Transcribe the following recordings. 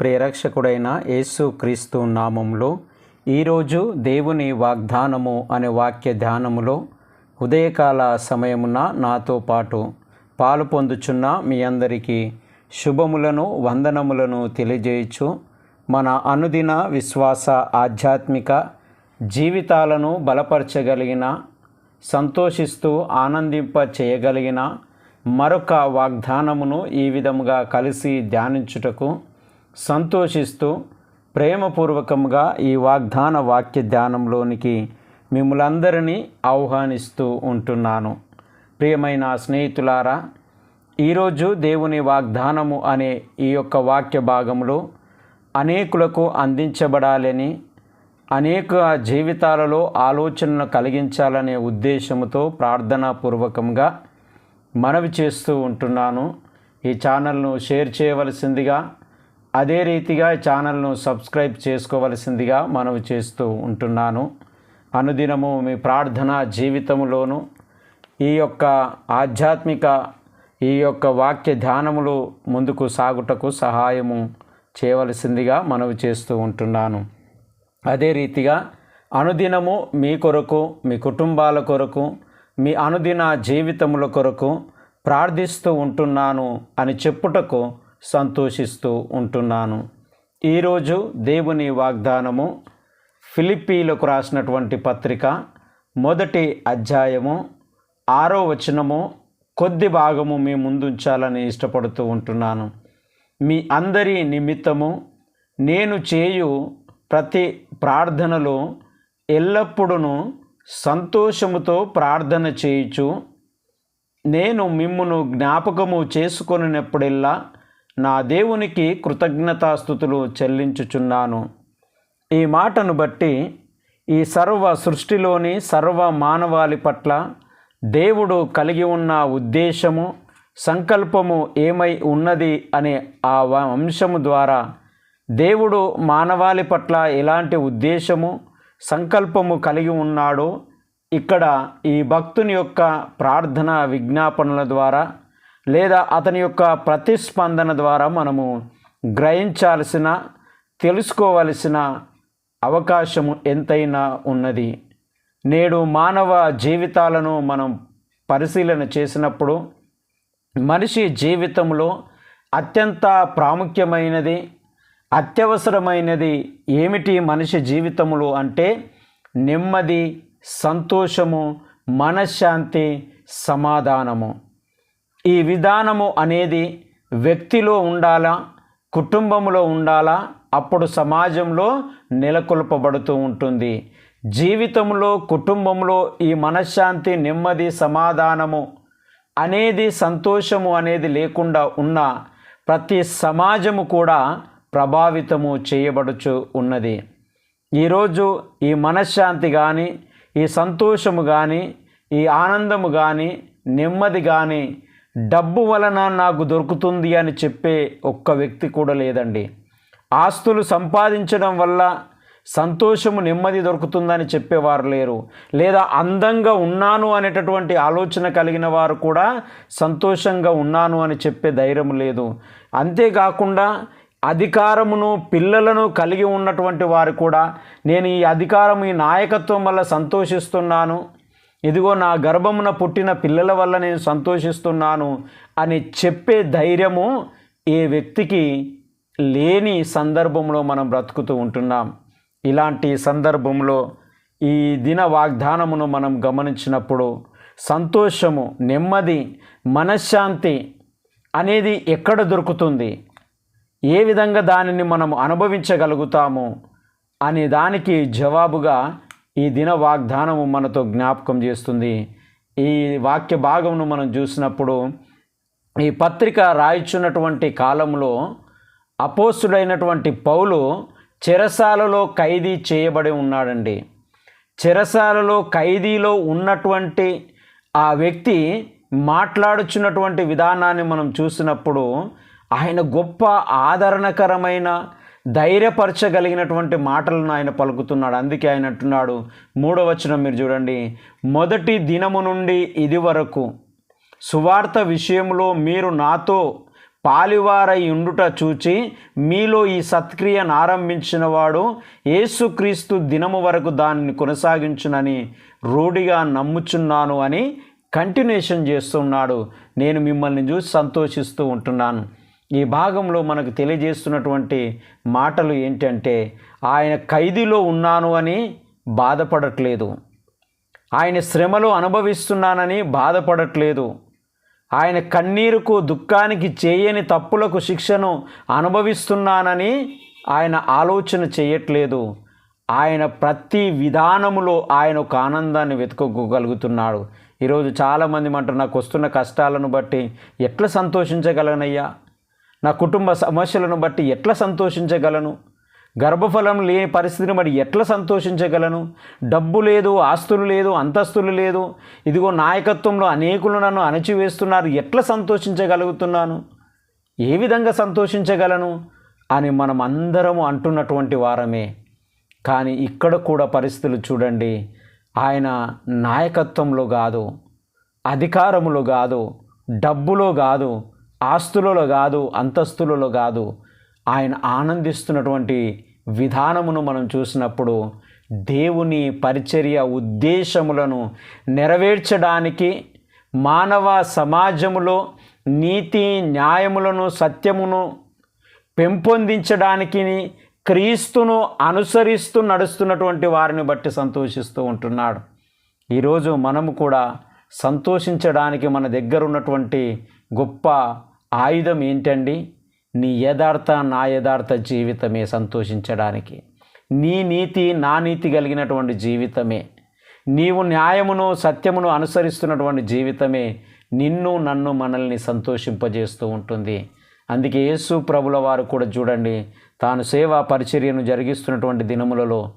ప్రేరక్షకుడైన యేసు క్రీస్తు నామంలో ఈరోజు దేవుని వాగ్దానము అనే వాక్య ధ్యానములో ఉదయకాల సమయమున నాతో పాటు పాలు పొందుచున్న మీ అందరికీ శుభములను వందనములను తెలియజేయచ్చు. మన అనుదిన విశ్వాస ఆధ్యాత్మిక జీవితాలను బలపరచగలిగిన సంతోషిస్తూ ఆనందింప చేయగలిగిన మరొక వాగ్దానమును ఈ విధముగా కలిసి ధ్యానించుటకు సంతోషిస్తూ ప్రేమపూర్వకంగా ఈ వాగ్దాన వాక్య ధ్యానంలోనికి మిమ్మలందరినీ ఆహ్వానిస్తూ ఉంటున్నాను. ప్రియమైన స్నేహితులారా ఈరోజు దేవుని వాగ్దానము అనే ఈ యొక్క వాక్య భాగంలో అనేకులకు అందించబడాలని అనేక జీవితాలలో ఆలోచనను కలిగించాలనే ఉద్దేశంతో ప్రార్థనాపూర్వకంగా మనవి చేస్తూ ఉంటున్నాను. ఈ ఛానల్ను షేర్ చేయవలసిందిగా అదే రీతిగా ఛానల్ను సబ్స్క్రైబ్ చేసుకోవలసిందిగా మనవి చేస్తూ ఉంటున్నాను. అనుదినము మీ ప్రార్థన జీవితంలోనూ ఈ యొక్క ఆధ్యాత్మిక ఈ యొక్క వాక్య ధ్యానములు ముందుకు సాగుటకు సహాయము చేయవలసిందిగా మనవి చేస్తూ ఉంటున్నాను. అదే రీతిగా అనుదినము మీ కొరకు మీ కుటుంబాల కొరకు మీ అనుదిన జీవితముల కొరకు ప్రార్థిస్తూ ఉంటున్నాను అని చెప్పుటకు సంతోషిస్తూ ఉంటున్నాను. ఈరోజు దేవుని వాగ్దానము ఫిలిప్పీలకు రాసినటువంటి పత్రిక మొదటి అధ్యాయము ఆరో వచనము కొద్ది భాగము మీ ముందుంచాలని ఇష్టపడుతూ ఉంటున్నాను. మీ అందరి నిమిత్తము నేను చేయు ప్రతి ప్రార్థనలో ఎల్లప్పుడూ సంతోషముతో ప్రార్థన చేయుచు నేను మిమ్మును జ్ఞాపకము చేసుకొనినప్పుడెల్లా నా దేవునికి కృతజ్ఞతాస్థుతులు చెల్లించుచున్నాను. ఈ మాటను బట్టి ఈ సర్వ సృష్టిలోని సర్వ మానవాళి పట్ల దేవుడు కలిగి ఉన్న ఉద్దేశము సంకల్పము ఏమై ఉన్నది అనే ఆ అంశము ద్వారా దేవుడు మానవాళి పట్ల ఎలాంటి ఉద్దేశము సంకల్పము కలిగి ఉన్నాడో ఇక్కడ ఈ భక్తుని యొక్క ప్రార్థన విజ్ఞాపనల ద్వారా లేదా అతని యొక్క ప్రతిస్పందన ద్వారా మనము గ్రహించాల్సిన తెలుసుకోవలసిన అవకాశము ఎంతైనా ఉన్నది. నేడు మానవ జీవితాలను మనం పరిశీలన చేసినప్పుడు మనిషి జీవితంలో అత్యంత ప్రాముఖ్యమైనది అత్యవసరమైనది ఏమిటి మనిషి జీవితంలో అంటే నెమ్మది సంతోషము మనశ్శాంతి సమాధానము. ఈ విధానము అనేది వ్యక్తిలో ఉండాలా కుటుంబంలో ఉండాలా అప్పుడు సమాజంలో నెలకొల్పబడుతూ ఉంటుంది. జీవితంలో కుటుంబంలో ఈ మనశ్శాంతి నెమ్మది సమాధానము అనేది సంతోషము అనేది లేకుండా ఉన్న ప్రతి సమాజము కూడా ప్రభావితము చేయబడుచు ఉన్నది. ఈరోజు ఈ మనశ్శాంతి కానీ ఈ సంతోషము కానీ ఈ ఆనందము కానీ నెమ్మది కానీ డబ్బు వలన నాకు దొరుకుతుంది అని చెప్పే ఒక్క వ్యక్తి కూడా లేదండి. ఆస్తులు సంపాదించడం వల్ల సంతోషము నెమ్మది దొరుకుతుందని చెప్పేవారు లేరు. లేదా అందంగా ఉన్నాను అనేటటువంటి ఆలోచన కలిగిన వారు కూడా సంతోషంగా ఉన్నాను అని చెప్పే ధైర్యం లేదు. అంతేకాకుండా అధికారమును పిల్లలను కలిగి ఉన్నటువంటి వారు కూడా నేను ఈ అధికారం ఈ నాయకత్వం వల్ల సంతోషిస్తున్నాను ఇదిగో నా గర్భమున పుట్టిన పిల్లల వల్ల నేను సంతోషిస్తున్నాను అని చెప్పే ధైర్యము ఏ వ్యక్తికి లేని సందర్భంలో మనం బ్రతుకుతూ ఉంటున్నాం. ఇలాంటి సందర్భంలో ఈ దిన వాగ్దానమును మనం గమనించినప్పుడు సంతోషము నెమ్మది మనశ్శాంతి అనేది ఎక్కడ దొరుకుతుంది? ఏ విధంగా దానిని మనం అనుభవించగలుగుతాము? అనే దానికి జవాబుగా ఈ దిన వాగ్దానము మనతో జ్ఞాపకం చేస్తుంది. ఈ వాక్య భాగమును మనం చూసినప్పుడు ఈ పత్రిక రాయిచున్నటువంటి కాలంలో అపోస్తుడైనటువంటి పౌలు చెరసాలలో ఖైదీ చేయబడి ఉన్నాడండి. చెరసాలలో ఖైదీలో ఉన్నటువంటి ఆ వ్యక్తి మాట్లాడుచున్నటువంటి విధానాన్ని మనం చూసినప్పుడు ఆయన గొప్ప ఆదరణకరమైన ధైర్యపరచగలిగినటువంటి మాటలను ఆయన పలుకుతున్నాడు. అందుకే ఆయన అంటున్నాడు మూడవచనం మీరు చూడండి మొదటి దినము నుండి ఇది వరకు సువార్త విషయంలో మీరు నాతో పాలివారై ఉండుట చూచి మీలో ఈ సత్క్రియను ఆరంభించిన వాడు యేసుక్రీస్తు దినము వరకు దానిని కొనసాగించునని రూఢిగా నమ్ముచున్నాను అని కంటిన్యూషన్ చేస్తున్నాడు. నేను మిమ్మల్ని చూసి సంతోషిస్తూ ఉంటున్నాను. ఈ భాగంలో మనకు తెలియజేస్తున్నటువంటి మాటలు ఏంటంటే ఆయన ఖైదీలో ఉన్నాను అని బాధపడట్లేదు. ఆయన శ్రమలు అనుభవిస్తున్నానని బాధపడట్లేదు. ఆయన కన్నీరుకు దుఃఖానికి చేయని తప్పులకు శిక్షను అనుభవిస్తున్నానని ఆయన ఆలోచన చేయట్లేదు. ఆయన ప్రతి విధానములో ఆయన ఒక ఆనందాన్ని వెతుకోగలుగుతున్నాడు. ఈరోజు చాలామంది అంటారు నాకు వస్తున్న కష్టాలను బట్టి ఎట్లా సంతోషించగలనయ్యా? నా కుటుంబ సమస్యలను బట్టి ఎట్లా సంతోషించగలను? గర్భఫలం లేని పరిస్థితిని బట్టి ఎట్లా సంతోషించగలను? డబ్బు లేదు ఆస్తులు లేదు అంతస్తులు లేదు. ఇదిగో నాయకత్వంలో అనేకులు నన్ను అణచివేస్తున్నారు. ఎట్లా సంతోషించగలుగుతున్నాను? ఏ విధంగా సంతోషించగలను? అని మనం అందరము అంటున్నటువంటి వారమే. కానీ ఇక్కడ కూడా పరిస్థితులు చూడండి. ఆయన నాయకత్వంలో కాదు అధికారములో కాదు డబ్బులో కాదు ఆస్తులలో కాదు అంతస్తులలో కాదు ఆయన ఆనందిస్తున్నటువంటి విధానమును మనం చూసినప్పుడు దేవుని పరిచర్య ఉద్దేశములను నెరవేర్చడానికి మానవ సమాజములో నీతి న్యాయములను సత్యమును పెంపొందించడానికి క్రీస్తును అనుసరిస్తూ నడుస్తున్నటువంటి వారిని బట్టి సంతోషిస్తూ ఉంటున్నాడు. ఈరోజు మనము కూడా సంతోషించడానికి మన దగ్గర ఉన్నటువంటి గొప్ప ఆయుధం ఏంటండి? నీ యథార్థ నా యథార్థ జీవితమే సంతోషించడానికి. నీ నీతి నా నీతి కలిగినటువంటి జీవితమే. నీవు న్యాయమును సత్యమును అనుసరిస్తున్నటువంటి జీవితమే నిన్ను నన్ను మనల్ని సంతోషింపజేస్తూ ఉంటుంది. అందుకే యేసు ప్రభుల వారు కూడా చూడండి తాను సేవా పరిచర్యను జరిగిస్తున్నటువంటి దినములలో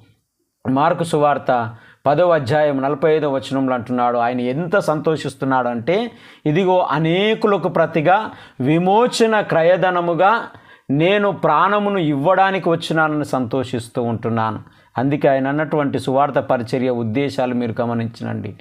మార్కు సువార్త పదవ అధ్యాయం నలభై ఐదవ వచనంలో అంటున్నాడు ఆయన ఎంత సంతోషిస్తున్నాడంటే ఇదిగో అనేకులకు ప్రతిగా విమోచన క్రయధనముగా నేను ప్రాణమును ఇవ్వడానికి వచ్చినానని సంతోషిస్తూ ఉంటున్నాను. అందుకే ఆయన అన్నటువంటి సువార్త పరిచర్య ఉద్దేశాలు మీరు గమనించనండి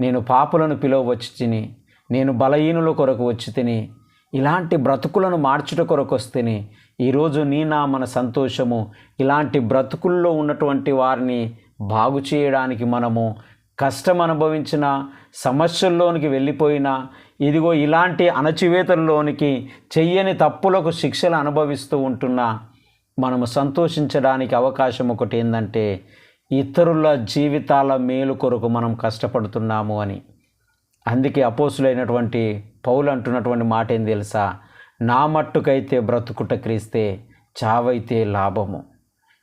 నేను పాపులను పిలువ వచ్చి తిని నేను బలహీనుల కొరకు వచ్చి తిని ఇలాంటి బ్రతుకులను మార్చుట కొరకు వస్తేనే ఈరోజు నీ నా మన సంతోషము. ఇలాంటి బ్రతుకుల్లో ఉన్నటువంటి వారిని బాగు చేయడానికి మనము కష్టం అనుభవించిన సమస్యల్లోనికి వెళ్ళిపోయినా ఇదిగో ఇలాంటి అణచివేతల్లోనికి చెయ్యని తప్పులకు శిక్షలు అనుభవిస్తూ ఉంటున్నా మనము సంతోషించడానికి అవకాశం ఒకటి ఏంటంటే ఇతరుల జీవితాల మేలు కొరకు మనం కష్టపడుతున్నాము అని. అందుకే అపోసులైనటువంటి పౌలు అంటున్నటువంటి మాట ఏం తెలుసా? నా మట్టుకైతే బ్రతుకుట క్రీస్తే చావైతే లాభము.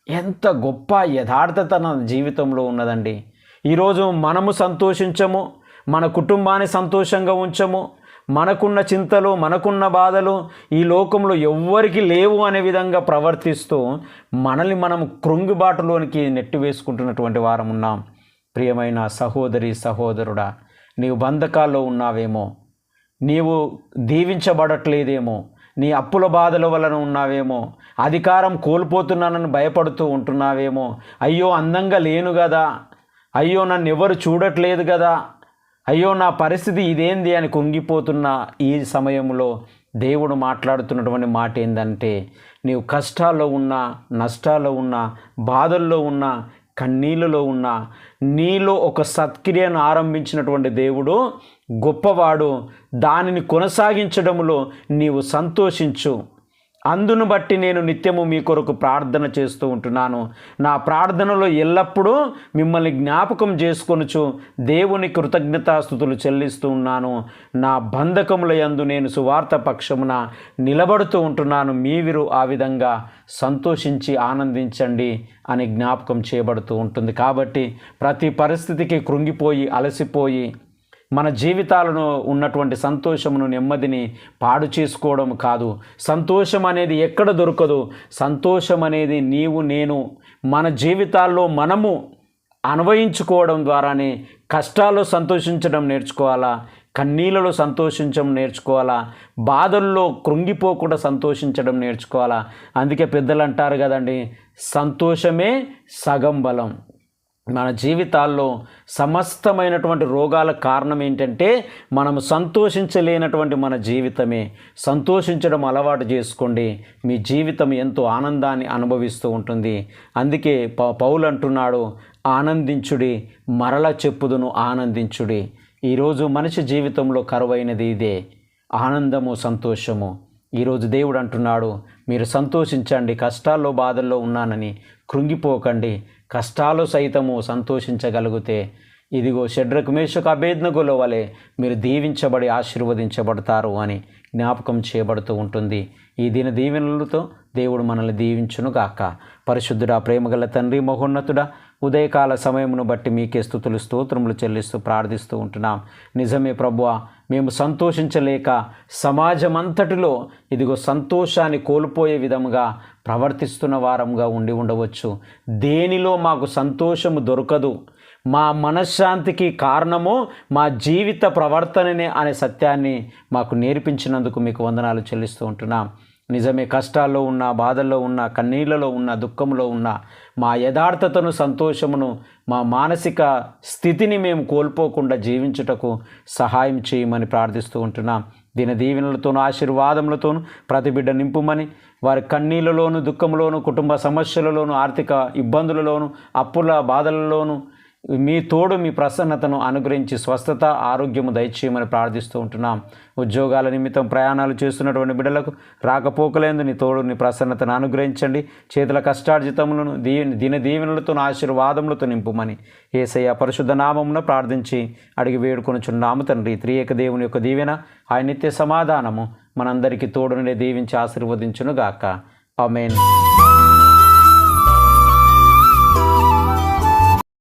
ఎంత గొప్ప యథార్థత నా జీవితంలో ఉన్నదండి. ఈరోజు మనము సంతోషించము మన కుటుంబాన్ని సంతోషంగా ఉంచము మనకున్న చింతలు మనకున్న బాధలు ఈ లోకంలో ఎవ్వరికి లేవు అనే విధంగా ప్రవర్తిస్తూ మనల్ని మనం కృంగుబాటులోనికి నెట్టి వేసుకుంటున్నటువంటి వారం ఉన్నాం. ప్రియమైన సహోదరి సహోదరుడా నీవు బంధకాల్లో ఉన్నావేమో నీవు దీవించబడట్లేదేమో నీ అప్పుల బాధల వలన ఉన్నావేమో అధికారం కోల్పోతున్నానని భయపడుతూ ఉంటున్నావేమో అయ్యో అందంగా లేను కదా అయ్యో నన్ను ఎవరు చూడట్లేదు కదా అయ్యో నా పరిస్థితి ఇదేంది అని కుంగిపోతున్న ఈ సమయంలో దేవుడు మాట్లాడుతున్నటువంటి మాట ఏంటంటే నీవు కష్టాల్లో ఉన్నా నష్టాల్లో ఉన్నా బాధల్లో ఉన్నా కన్నీళ్ళలో ఉన్న నీలో ఒక సత్క్రియను ఆరంభించినటువంటి దేవుడు గొప్పవాడు. దానిని కొనసాగించడంలో నీవు సంతోషించు. అందును బట్టి నేను నిత్యము మీ కొరకు ప్రార్థన చేస్తూ ఉంటున్నాను. నా ప్రార్థనలో ఎల్లప్పుడూ మిమ్మల్ని జ్ఞాపకం చేసుకొనుచు దేవుని కృతజ్ఞతాస్థుతులు చెల్లిస్తూ ఉన్నాను. నా బంధకముల యందు నేను సువార్త పక్షమున నిలబడుతూ ఉంటున్నాను. మీ వీరు ఆ విధంగా సంతోషించి ఆనందించండి అని జ్ఞాపకం చేయబడుతూ ఉంటుంది. కాబట్టి ప్రతి పరిస్థితికి కృంగిపోయి అలసిపోయి మన జీవితాలను ఉన్నటువంటి సంతోషమును నెమ్మదిని పాడు చేసుకోవడం కాదు. సంతోషం అనేది ఎక్కడ దొరకదు? సంతోషం అనేది నీవు నేను మన జీవితాల్లో మనము అన్వయించుకోవడం ద్వారానే కష్టాల్లో సంతోషించడం నేర్చుకోవాలా? కన్నీళ్ళలో సంతోషించడం నేర్చుకోవాలా? బాధల్లో కృంగిపోకుండా సంతోషించడం నేర్చుకోవాలా? అందుకే పెద్దలు అంటారు కదండి సంతోషమే సగం బలం. మన జీవితాల్లో సమస్తమైనటువంటి రోగాల కారణం ఏంటంటే మనం సంతోషించలేనటువంటి మన జీవితమే. సంతోషించడం అలవాటు చేసుకోండి. మీ జీవితం ఎంతో ఆనందాన్ని అనుభవిస్తూ ఉంటుంది. అందుకే ప పౌలు అంటున్నాడు ఆనందించుడి మరల చెప్పుదును ఆనందించుడి. ఈరోజు మనిషి జీవితంలో కరువైనది ఇదే. ఆనందము సంతోషము. ఈరోజు దేవుడు అంటున్నాడు మీరు సంతోషించండి కష్టాల్లో బాధల్లో ఉన్నానని కృంగిపోకండి. కష్టాలు సైతము సంతోషించగలిగితే ఇదిగో షడ్రకు అభేజ్ఞగుల వలె మీరు దీవించబడి ఆశీర్వదించబడతారు అని జ్ఞాపకం చేయబడుతూ ఉంటుంది. ఈ దిన దీవెనలతో దేవుడు మనల్ని దీవించునుగాక. పరిశుద్ధుడా ప్రేమగల తండ్రి మహోన్నతుడా ఉదయకాల సమయమును బట్టి మీకే స్థుతులు స్తోత్రములు చెల్లిస్తూ ప్రార్థిస్తూ ఉంటున్నాం. నిజమే ప్రభువా మేము సంతోషించలేక సమాజం అంతటిలో ఇదిగో సంతోషాన్ని కోల్పోయే విధముగా ప్రవర్తిస్తున్న వారంగా ఉండి ఉండవచ్చు. దేనిలో మాకు సంతోషము దొరకదు మా మనశ్శాంతికి కారణము మా జీవిత ప్రవర్తననే అనే సత్యాన్ని మాకు నేర్పించినందుకు మీకు వందనాలు చెల్లిస్తూ ఉంటున్నాం. నిజమే కష్టాల్లో ఉన్న బాధల్లో ఉన్న కన్నీళ్ళలో ఉన్న దుఃఖంలో ఉన్న మా యథార్థతను సంతోషమును మా మానసిక స్థితిని మేము కోల్పోకుండా జీవించుటకు సహాయం చేయమని ప్రార్థిస్తూ ఉంటున్నాం. దీని దీవెనలతోనూ ఆశీర్వాదములతోనూ ప్రతి బిడ్డ నింపుమని వారి కన్నీళ్ళలోను దుఃఖంలోను కుటుంబ సమస్యలలోను ఆర్థిక ఇబ్బందులలోను అప్పుల బాధలలోను మీ తోడు మీ ప్రసన్నతను అనుగ్రహించి స్వస్థత ఆరోగ్యము దయచేయమని ప్రార్థిస్తూ ఉంటున్నాం. ఉద్యోగాల నిమిత్తం ప్రయాణాలు చేస్తున్నటువంటి బిడ్డలకు రాకపోకలేందు నీ తోడు నీ ప్రసన్నతను అనుగ్రహించండి. చేతుల కష్టార్జితములను దీని దిన దీవెనలతో ఆశీర్వాదములతో నింపుమని ఏసయ్య పరిశుద్ధ నామమున ప్రార్థించి అడిగి వేడుకొనుచున్నాము తండ్రి. త్రియేక దేవుని యొక్క దీవెన ఆయన నిత్య సమాధానము మనందరికీ తోడునే దీవించి ఆశీర్వదించును గాక ఆమెన్.